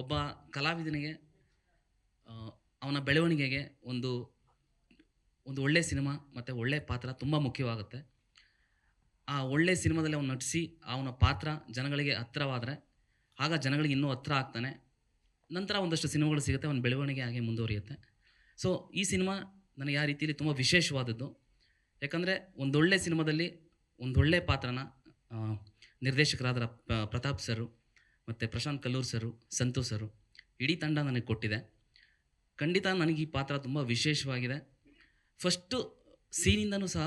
ಒಬ್ಬ ಕಲಾವಿದನಿಗೆ ಅವನ ಬೆಳವಣಿಗೆಗೆ ಒಂದು ಒಂದು ಒಳ್ಳೆಯ ಸಿನಿಮಾ ಮತ್ತು ಒಳ್ಳೆಯ ಪಾತ್ರ ತುಂಬ ಮುಖ್ಯವಾಗುತ್ತೆ. ಆ ಒಳ್ಳೆಯ ಸಿನಿಮಾದಲ್ಲಿ ಅವನು ನಟಿಸಿ, ಅವನ ಪಾತ್ರ ಜನಗಳಿಗೆ ಹತ್ತಿರವಾದರೆ, ಆಗ ಜನಗಳಿಗೆ ಇನ್ನೂ ಹತ್ತಿರ ಆಗ್ತಾನೆ. ನಂತರ ಒಂದಷ್ಟು ಸಿನಿಮಾಗಳು ಸಿಗುತ್ತೆ, ಅವನ ಬೆಳವಣಿಗೆ ಹಾಗೆ ಮುಂದುವರಿಯುತ್ತೆ. ಸೊ ಈ ಸಿನಿಮಾ ನನಗೆ ಆ ರೀತಿಯಲ್ಲಿ ತುಂಬ ವಿಶೇಷವಾದದ್ದು. ಯಾಕಂದರೆ ಒಂದೊಳ್ಳೆ ಸಿನಿಮಾದಲ್ಲಿ ಒಂದೊಳ್ಳೆ ಪಾತ್ರನ ನಿರ್ದೇಶಕರಾದ ಪ್ರತಾಪ್ ಸರು ಮತ್ತು ಪ್ರಶಾಂತ್ ಕಲ್ಲೂರ್ ಸರು ಸಂತು ಸರು, ಇಡೀ ತಂಡ ನನಗೆ ಕೊಟ್ಟಿದೆ. ಖಂಡಿತ ನನಗೆ ಈ ಪಾತ್ರ ತುಂಬ ವಿಶೇಷವಾಗಿದೆ. ಫಸ್ಟು ಸೀನಿಂದನೂ ಸಹ,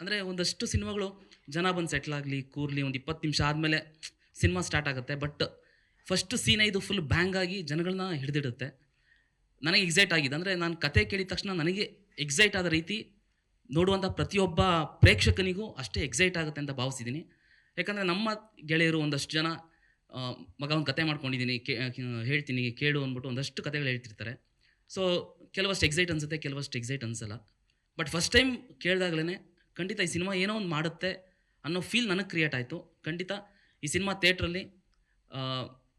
ಅಂದರೆ ಒಂದಷ್ಟು ಸಿನಿಮಾಗಳು ಜನ ಬಂದು ಸೆಟ್ಲ್ ಆಗಲಿ, ಕೂರ್ಲಿ, ಒಂದು ಇಪ್ಪತ್ತು ನಿಮಿಷ ಆದಮೇಲೆ ಸಿನಿಮಾ ಸ್ಟಾರ್ಟ್ ಆಗುತ್ತೆ. ಬಟ್ ಫಸ್ಟ್ ಸೀನ್ ಇದು ಫುಲ್ ಬ್ಯಾಂಗ್ ಆಗಿ ಜನಗಳನ್ನ ಹಿಡಿದಿಡುತ್ತೆ. ನನಗೆ ಎಕ್ಸೈಟ್ ಆಗಿದೆ. ಅಂದರೆ ನಾನು ಕತೆ ಕೇಳಿದ ತಕ್ಷಣ ನನಗೆ ಎಕ್ಸೈಟ್ ಆದ ರೀತಿ ನೋಡುವಂಥ ಪ್ರತಿಯೊಬ್ಬ ಪ್ರೇಕ್ಷಕನಿಗೂ ಅಷ್ಟೇ ಎಕ್ಸೈಟ್ ಆಗುತ್ತೆ ಅಂತ ಭಾವಿಸಿದ್ದೀನಿ. ಯಾಕಂದರೆ ನಮ್ಮ ಗೆಳೆಯರು ಒಂದಷ್ಟು ಜನ ಮಗ ಒಂದು ಕತೆ ಮಾಡ್ಕೊಂಡಿದ್ದೀನಿ ಹೇಳ್ತೀನಿ, ಕೇಳು ಅಂದ್ಬಿಟ್ಟು ಒಂದಷ್ಟು ಕತೆಗಳು ಹೇಳ್ತಿರ್ತಾರೆ. ಸೊ ಕೆಲವಷ್ಟು ಎಕ್ಸೈಟ್ ಅನಿಸುತ್ತೆ, ಕೆಲವಷ್ಟು ಎಕ್ಸೈಟ್ ಅನಿಸಲ್ಲ. ಬಟ್ ಫಸ್ಟ್ ಟೈಮ್ ಕೇಳಿದಾಗಲೇ ಖಂಡಿತ ಈ ಸಿನಿಮಾ ಏನೋ ಒಂದು ಮಾಡುತ್ತೆ ಅನ್ನೋ ಫೀಲ್ ನನಗೆ ಕ್ರಿಯೇಟ್ ಆಯಿತು. ಖಂಡಿತ ಈ ಸಿನಿಮಾ ಥಿಯೇಟ್ರಲ್ಲಿ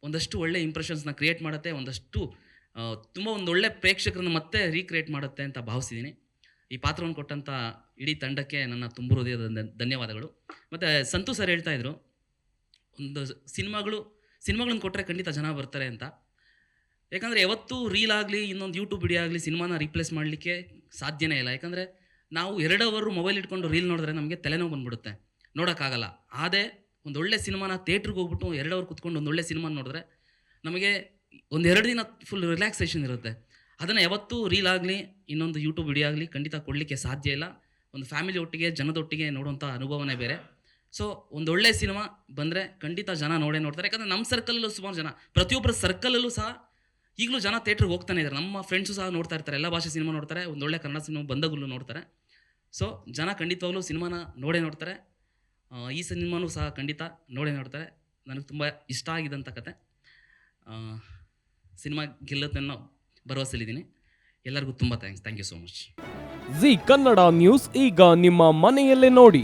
ಒಂದಷ್ಟು ಒಳ್ಳೆ ಇಂಪ್ರೆಷನ್ಸ್ನ ಕ್ರಿಯೇಟ್ ಮಾಡುತ್ತೆ, ಒಂದಷ್ಟು ತುಂಬ ಒಂದು ಒಳ್ಳೆ ಪ್ರೇಕ್ಷಕರನ್ನು ಮತ್ತೆ ರೀಕ್ರಿಯೇಟ್ ಮಾಡುತ್ತೆ ಅಂತ ಭಾವಿಸಿದ್ದೀನಿ ಈ ಪಾತ್ರವನ್ನು ಕೊಟ್ಟಂಥ ಇಡೀ ತಂಡಕ್ಕೆ ನನ್ನ ತುಂಬ ಹೃದಯದ ಧನ್ಯವಾದಗಳು. ಮತ್ತು ಸಂತು ಸರ್ ಹೇಳ್ತಾ ಇದ್ರು ಒಂದು ಸಿನಿಮಾಗಳು, ಸಿನಿಮಾಗಳನ್ನ ಕೊಟ್ಟರೆ ಖಂಡಿತ ಜನ ಬರ್ತಾರೆ ಅಂತ. ಯಾಕಂದರೆ ಯಾವತ್ತೂ ರೀಲ್ ಆಗಲಿ, ಇನ್ನೊಂದು ಯೂಟ್ಯೂಬ್ ವಿಡಿಯೋ ಆಗಲಿ ಸಿನಿಮಾನ ರೀಪ್ಲೇಸ್ ಮಾಡಲಿಕ್ಕೆ ಸಾಧ್ಯನೇ ಇಲ್ಲ. ಯಾಕಂದರೆ ನಾವು ಎರಡು ಅವರು ಮೊಬೈಲ್ ಇಟ್ಕೊಂಡು ರೀಲ್ ನೋಡಿದ್ರೆ ನಮಗೆ ತಲೆನೋವು ಬಂದ್ಬಿಡುತ್ತೆ. ನೋಡೋಕ್ಕಾಗಲ್ಲ. ಒಂದು ಒಳ್ಳೆ ಸಿನಿಮಾನ ಥಿಯೇಟ್ರಿಗೆ ಹೋಗ್ಬಿಟ್ಟು ಎರಡು ಕುತ್ಕೊಂಡು ಒಂದೊಳ್ಳೆ ಸಿನಿಮಾ ನೋಡಿದ್ರೆ ನಮಗೆ ಒಂದು ಎರಡು ದಿನ ಫುಲ್ ರಿಲ್ಯಾಕ್ಸೇಷನ್ ಇರುತ್ತೆ. ಅದನ್ನು ಯಾವತ್ತೂ ರೀಲ್ ಆಗಲಿ, ಇನ್ನೊಂದು ಯೂಟ್ಯೂಬ್ ವಿಡಿಯೋ ಆಗಲಿ ಖಂಡಿತ ಕೊಡಲಿಕ್ಕೆ ಸಾಧ್ಯ ಇಲ್ಲ. ಒಂದು ಫ್ಯಾಮಿಲಿ ಒಟ್ಟಿಗೆ, ಜನದೊಟ್ಟಿಗೆ ನೋಡುವಂಥ ಅನುಭವನೇ ಬೇರೆ. ಸೊ ಒಂದೊಳ್ಳೆ ಸಿನಿಮಾ ಬಂದರೆ ಖಂಡಿತ ಜನ ನೋಡೇ ನೋಡ್ತಾರೆ. ಯಾಕಂದರೆ ನಮ್ಮ ಸರ್ಕಲಲ್ಲೂ ಸುಮಾರು ಜನ ಪ್ರತಿಯೊಬ್ಬರ ಸರ್ಕಲಲ್ಲೂ ಸಹ ಈಗಲೂ ಜನ ಥಿಯೇಟ್ರಿಗೆ ಹೋಗ್ತಾನೆ ಇದ್ದಾರೆ ನಮ್ಮ ಫ್ರೆಂಡ್ಸು ಸಹ ನೋಡ್ತಾ ಇರ್ತಾರೆ. ಎಲ್ಲ ಭಾಷೆ ಸಿನಿಮಾ ನೋಡ್ತಾರೆ. ಒಂದೊಳ್ಳೆ ಕನ್ನಡ ಸಿನಿಮಾ ಬಂದಾಗಲೂ ನೋಡ್ತಾರೆ. ಸೊ ಜನ ಖಂಡಿತವಾಗ್ಲೂ ಸಿನಿಮಾನ ನೋಡೇ ನೋಡ್ತಾರೆ. ಈ ಸಿನಿಮಾನೂ ಸಹ ಖಂಡಿತ ನೋಡೇ ನೋಡ್ತಾರೆ. ನನಗೆ ತುಂಬ ಇಷ್ಟ ಆಗಿದ್ದಂಥ ಕತೆ. ಸಿನಿಮಾ ಗೆಲ್ಲುತ್ತೆ ಭರವಸೆಲಿದ್ದೀನಿ. ಎಲ್ಲರಿಗೂ ತುಂಬ thanks thank you so much Zee Kannada news ಈಗ ನಿಮ್ಮ ಮನೆಯಲ್ಲೇ ನೋಡಿ.